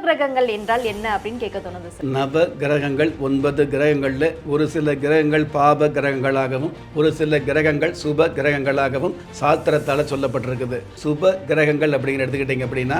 கிரகங்கள் என்றால் என்ன அப்படின்னு கேட்க தோணுது சார் நவ கிரகங்கள் ஒன்பது கிரகங்களில் ஒரு சில கிரகங்கள் பாப கிரகங்களாகவும் ஒரு சில கிரகங்கள் சுப கிரகங்களாகவும் சாஸ்திரத்தால் சொல்லப்பட்டிருக்குது. சுப கிரகங்கள் அப்படிங்கிற எடுத்துக்கிட்டிங்க அப்படின்னா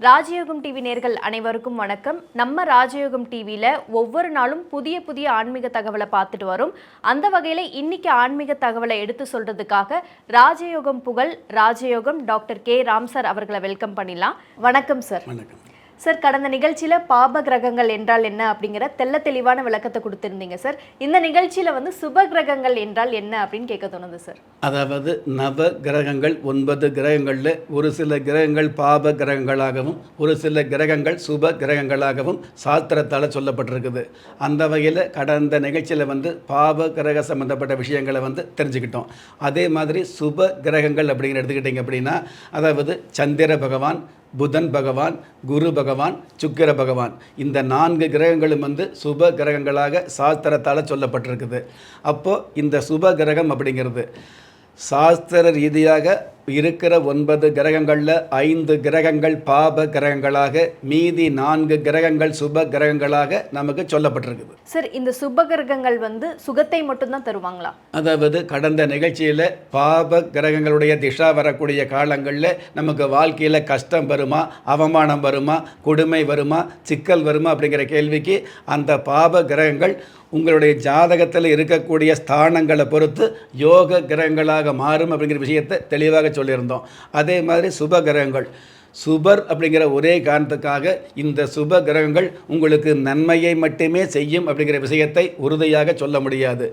ராஜயோகம் டிவி நேர்கள் அனைவருக்கும் வணக்கம். நம்ம ராஜயோகம் டிவியில் ஒவ்வொரு நாளும் புதிய புதிய ஆன்மீக தகவலை பார்த்துட்டு வரும். அந்த வகையில் இன்னைக்கு ஆன்மீக தகவலை எடுத்து சொல்றதுக்காக ராஜயோகம் புகழ் Rajayogam doctor K. Ram sir அவர்களை வெல்கம் பண்ணிடலாம். வணக்கம் சார். வணக்கம். சார் கடந்த நிகழ்ச்சியில் பாப கிரகங்கள் என்றால் என்ன அப்படிங்கிற தெள்ள தெளிவான விளக்கத்தை கொடுத்துருந்தீங்க சார். இந்த நிகழ்ச்சியில் வந்து சுப கிரகங்கள் என்றால் என்ன அப்படின்னு கேட்க தோணுது சார். அதாவது நவ கிரகங்கள் ஒன்பது கிரகங்களில் ஒரு சில கிரகங்கள் பாப கிரகங்களாகவும் ஒரு சில கிரகங்கள் சுப கிரகங்களாகவும் சாஸ்திரத்தால் சொல்லப்பட்டிருக்குது. அந்த வகையில் கடந்த நிகழ்ச்சியில் வந்து பாப கிரக சம்மந்தப்பட்ட விஷயங்களை வந்து தெரிஞ்சுக்கிட்டோம். அதே மாதிரி சுப கிரகங்கள் அப்படிங்கிற எடுத்துக்கிட்டிங்க அப்படின்னா அதாவது சந்திர பகவான் புதன் பகவான் குரு பகவான் சுக்கிர பகவான். இந்த நான்கு கிரகங்களும் வந்து சுப கிரகங்களாக சாஸ்திரத்தால் சொல்லப்பட்டிருக்குது. அப்போது இந்த சுப கிரகம் அப்படிங்கிறது சாஸ்திர ரீதியாக இருக்கிற ஒன்பது கிரகங்களில் ஐந்து கிரகங்கள் பாப கிரகங்களாக மீதி நான்கு கிரகங்கள் சுப கிரகங்களாக நமக்கு சொல்லப்பட்டிருக்குது. சார் இந்த சுப கிரகங்கள் வந்து சுகத்தை மட்டும்தான் தருவாங்களா? அதாவது கடந்த நிகழ்ச்சியில் பாப கிரகங்களுடைய திஷா வரக்கூடிய காலங்களில் நமக்கு வாழ்க்கையில் கஷ்டம் வருமா அவமானம் வருமா கொடுமை வருமா சிக்கல் வருமா அப்படிங்கிற கேள்விக்கு அந்த பாப கிரகங்கள் உங்களுடைய ஜாதகத்தில் இருக்கக்கூடிய ஸ்தானங்களை பொறுத்து யோக கிரகங்களாக மாறும் அப்படிங்கிற விஷயத்தை தெளிவாக சொல்லியிருந்தோம். அதே மாதிரி சுப கிரகங்கள். சுபர் அப்படிங்கிற ஒரே காரணத்துக்காக இந்த சுப கிரகங்கள் உங்களுக்கு நன்மையை மட்டுமே செய்யும் அப்படிங்கிற விஷயத்தை உறுதியாக சொல்ல முடியாது.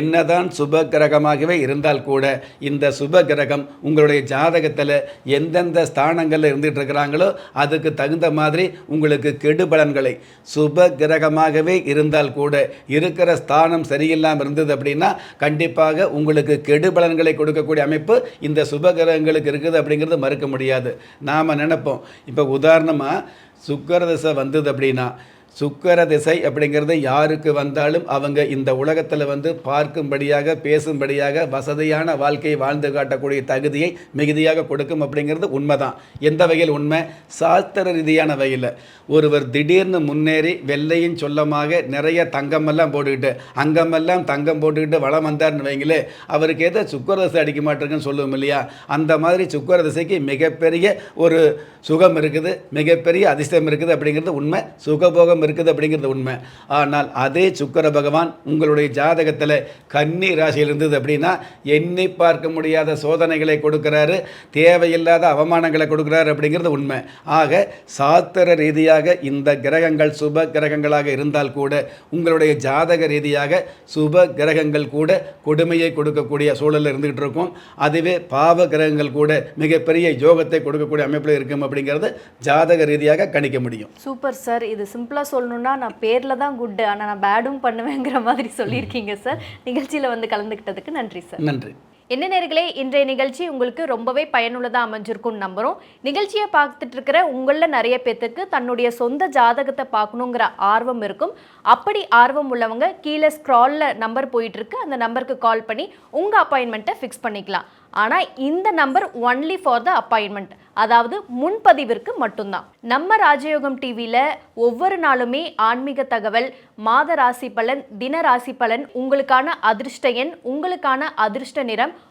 என்னதான் சுப கிரகமாகவே இருந்தால் கூட இந்த சுப கிரகம் உங்களுடைய ஜாதகத்தில் எந்தெந்த ஸ்தானங்களில் இருந்துகிட்டு இருக்கிறாங்களோ அதுக்கு தகுந்த மாதிரி உங்களுக்கு கெடு பலன்களை சுப கிரகமாகவே இருந்தால் கூட இருக்கிற ஸ்தானம் சரியில்லாமல் இருந்தது அப்படின்னா கண்டிப்பாக உங்களுக்கு கெடு பலன்களை கொடுக்கக்கூடிய அமைப்பு இந்த சுப கிரகங்களுக்கு இருக்குது அப்படிங்கிறது மறுக்க முடியாது. நாம் நினைப்போம் இப்போ உதாரணமாக சுக்கர தசை வந்தது அப்படின்னா சுக்கர திசை அப்படிங்கிறது யாருக்கு வந்தாலும் அவங்க இந்த உலகத்தில் வந்து பார்க்கும்படியாக பேசும்படியாக வசதியான வாழ்க்கையை வாழ்ந்து காட்டக்கூடிய தகுதியை மிகுதியாக கொடுக்கும் அப்படிங்கிறது உண்மைதான். எந்த வகையில் உண்மை? சாஸ்திர ரீதியான வகையில். ஒருவர் திடீர்னு முன்னேறி வெள்ளையும் சொல்லமாக நிறைய தங்கமெல்லாம் போட்டுக்கிட்டு அங்கமெல்லாம் தங்கம் போட்டுக்கிட்டு வளம் வந்தார்னு வைங்களே அவருக்கு ஏதோ சுக்கர திசை அடிக்க மாட்டிருக்குன்னு சொல்லுவோம் இல்லையா? அந்த மாதிரி சுக்கர திசைக்கு மிகப்பெரிய ஒரு சுகம் இருக்குது மிகப்பெரிய அதிர்ஷ்டம் இருக்குது அப்படிங்கிறது உண்மை. சுகபோகம் இருக்குது அப்படிங்கிறது உண்மை. ஆனால் அதே சுக்கர பகவான் உங்களுடைய ஜாதகத்தில் கன்னி ராசியில் இருந்தது அப்படின்னா எண்ணி பார்க்க முடியாத சோதனைகளை கொடுக்குறாரு தேவையில்லாத அவமானங்களை கொடுக்குறாரு அப்படிங்கிறது உண்மை. ஆக சாஸ்திர ரீதியாக இந்த கிரகங்கள் சுப கிரகங்களாக இருந்தால் கூட உங்களுடைய ஜாதக ரீதியாக சுப கிரகங்கள் கூட கொடுமையை கொடுக்கக்கூடிய சூழலில் இருந்துகிட்டு இருக்கும். அதுவே பாவ கிரகங்கள் கூட மிகப்பெரிய யோகத்தை கொடுக்கக்கூடிய அமைப்பில் இருக்கும் அப்படிங்கிறது ஜாதக ரீதியாக கணிக்க முடியும். Super sir. இது சிம்பிளாக சொல்லணும்னா நான் பேரில் தான் குட்டு ஆனால் நான் பேடும் பண்ணுவேங்கிற மாதிரி சொல்லியிருக்கீங்க சார் நிகழ்ச்சியில் வந்து கலந்துக்கிட்டதுக்கு நன்றி சார் நன்றி. என்ன நேர்களே இன்றைய நிகழ்ச்சி உங்களுக்கு ரொம்பவே பயனுள்ளதாக அமைஞ்சிருக்கும்னு நம்புகிறோம் நிகழ்ச்சியை பார்த்துட்டு இருக்கிற உங்களில் நிறைய பேர்த்துக்கு தன்னுடைய சொந்த ஜாதகத்தை பார்க்கணுங்கிற ஆர்வம் இருக்கும். அப்படி ஆர்வம் உள்ளவங்க கீழே ஸ்க்ராலில் நம்பர் போயிட்டுருக்கு. அந்த நம்பருக்கு கால் பண்ணி உங்கள் அப்பாயின்மெண்ட்டை ஃபிக்ஸ் பண்ணிக்கலாம். ஆனால் இந்த number only for the appointment அதாவது முன்பதிவிற்கு மட்டும்தான். நம்ம ராஜயோகம் டிவியில் ஒவ்வொரு நாளுமே ஆன்மீக தகவல் மாத ராசி பலன் தின ராசி பலன் உங்களுக்கான அதிர்ஷ்ட எண் உங்களுக்கான அதிர்ஷ்ட நிறம்